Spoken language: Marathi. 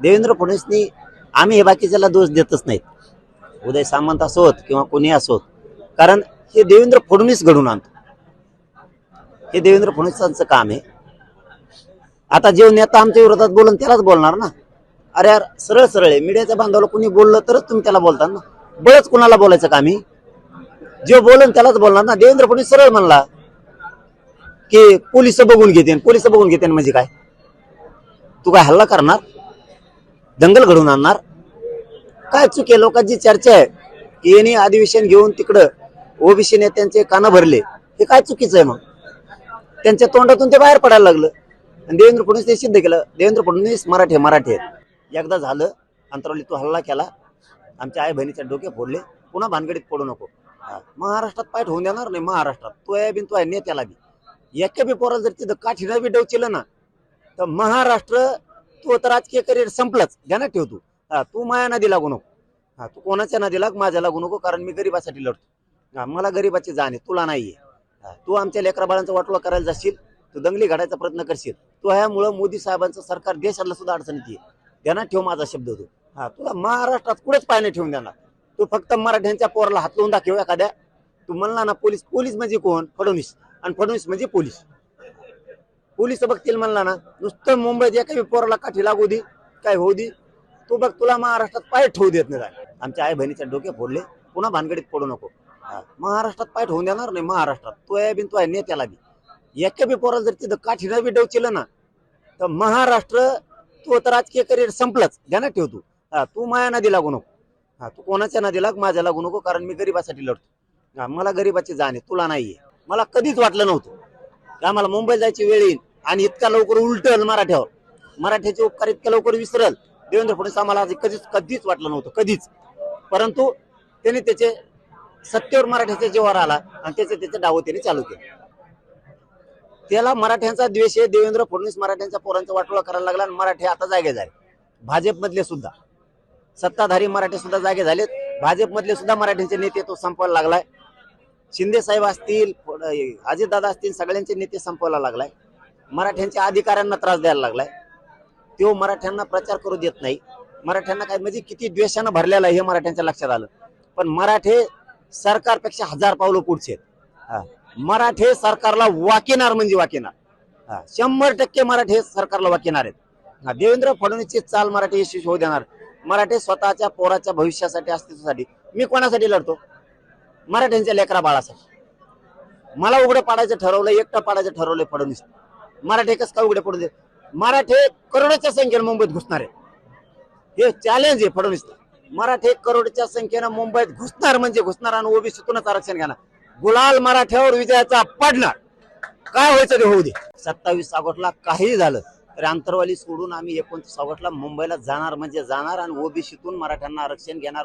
देवेंद्र फडणवीसनी आम्ही हे बाकीच्याला दोष देतच नाहीत. उदय सामंत असोत किंवा कोणी असोत. कारण हे देवेंद्र फडणवीस घडून आणतो. हे देवेंद्र फडणवीसांचं काम आहे. आता जे नेता आमच्या विरोधात बोलून त्यालाच बोलणार ना. अरे यार सरळ सरळ आहे. मीडियाच्या बांधवाला कोणी बोललं तरच तुम्ही त्याला बोलता ना. बळच कुणाला बोलायचं का आम्ही जे बोलून त्यालाच बोलणार ना. देवेंद्र फडणवीस सरळ म्हणला की पोलीस बघून घेते पोलीस बघून घेते म्हणजे काय? तू काय हल्ला करणार? दंगल घडवून आणणार? काय चुके लोकांची चर्चा आहे. की यांनी अधिवेशन घेऊन तिकडं ओबीसी नेत्यांचे कानं भरले. हे काय चुकीचं आहे मग? त्यांच्या तोंडातून ते बाहेर पडायला लागलं. आणि देवेंद्र फडणवीस ते सिद्ध केलं. देवेंद्र फडणवीस मराठी आहे, मराठी एकदा झालं अंतरावली तू हल्ला केला. आमच्या आई बहिणीच्या डोके फोडले. पुन्हा भानगडीत पडू नको. महाराष्ट्रात पाठ होऊन देणार नाही महाराष्ट्रात. तो आहे बिन तो आहे नेत्याला बी. एका बी पोराला जर तिथं काठीनं बी डवचिलं ना तर महाराष्ट्र तू तर राजकीय करिअर संपलाच. ध्यानात ठेव तू. हा तू माया नदी लागू नको. हा तू कोणाच्या नदी लाग माझ्या लागू नको कारण मी गरीबासाठी लढतो. हा मला गरीबाची जाण आहे तुला नाहीये. तू आमच्या लेकरा बाळांचा वाटोळा करायला जाशील तू दंगली घडायचा प्रयत्न करशील. तू ह्यामुळं मोदी साहेबांचं सरकार देशाला सुद्धा अडचणीत ये ध्यानात ठेव माझा शब्द तू. हा तुला महाराष्ट्रात कुठेच पाय ठेवून देणार तू फक्त मराठ्यांच्या पोराला हातलवून दाखव एखाद्या. तू म्हणला ना पोलीस पोलीस म्हणजे कोण? फडणवीस. आणि फडणवीस म्हणजे पोलीस. पोलीस बघतील म्हणला ना नुसतं मुंबईत एका बी पोराला काठी लागू दे काय होऊ दे. तू बघ तुला महाराष्ट्रात पाय ठेवू देत नाही आमच्या आई बहिणीचे डोके फोडले पुन्हा भानगडीत पडू नको. महाराष्ट्रात पाय ठेवून देणार नाही महाराष्ट्रात. तो आहे बिन तो आहे नेत्याला बी. एका बी पोराला जर तिथं काठीनं बी डवचिलं ना तर महाराष्ट्र तू तर राजकीय करिअर संपलाच. ध्यानात ठेव तू. हा, तू माया नदी लागू नको. हा तू कोणाच्या नदी लाग माझ्या लागू नको कारण मी गरीबासाठी लढतो. हा, मला गरीबाची जाण आहे तुला नाहीये. मला कधीच वाटलं नव्हतं. आम्हाला मुंबईला जायची वेळ येईल आणि इतका लवकर उलटल मराठ्यावर. मराठ्याचे उपकार इतक्या लवकर विसरल. देवेंद्र फडणवीस आम्हाला कधीच कधीच वाटलं नव्हतं कधीच. परंतु त्यांनी त्याचे सत्तेवर मराठ्याचा जेव्हा आला आणि त्याचे त्याचे डाव त्यांनी चालू केले. त्याला मराठ्यांचा द्वेष आहे. देवेंद्र फडणवीस मराठ्यांच्या पोरांचा वाटोळा करायला लागला आणि मराठी आता जागे झाले. भाजपमधले सुद्धा. सत्ताधारी मराठी सुद्धा जागे झालेत. भाजपमधले सुद्धा मराठ्यांचे नेते तो संपवायला लागलाय. शिंदे साहेब असतील अजितदादा असतील सगळ्यांचे नेते संपवायला लागलाय. मराठ्यांच्या अधिकाऱ्यांना त्रास द्यायला लागलाय. तो मराठ्यांना प्रचार करू देत नाही. मराठ्यांना काय म्हणजे किती द्वेषानं भरलेला आहे हे मराठ्यांच्या लक्षात आलं. पण मराठे सरकारपेक्षा हजार पावलं पुढचे मराठे सरकारला वाकिनार म्हणजे वाकिनार. शंभर टक्के मराठे सरकारला वाकिनार आहेत. हा. देवेंद्र फडणवीसची चाल मराठी यशस्वी होऊ देणार. मराठे स्वतःच्या पोराच्या भविष्यासाठी अस्तित्वासाठी मी कोणासाठी लढतो? मराठ्यांच्या लेकरा बाळासाठी. मला उघडं पाडायचं ठरवलं एकटं पाडायचं ठरवलंय फडणवीस. मराठे कसं का उघडे पडू दे? मराठे करोडच्या संख्येनं मुंबईत घुसणार आहे हे चॅलेंज आहे फडणवीस मराठे करोडच्या संख्येनं मुंबईत घुसणार म्हणजे घुसणार आणि ओबीसीतूनच आरक्षण घेणार. गुलाल मराठ्यावर विजयाचा पडणार. काय व्हायचं ते होऊ दे. सत्तावीस ऑगस्टला काही झालं तरी आंतरवाली सोडून आम्ही एकोणतीस ऑगस्टला मुंबईला जाणार म्हणजे जाणार आणि ओबीसीतून मराठ्यांना आरक्षण घेणार.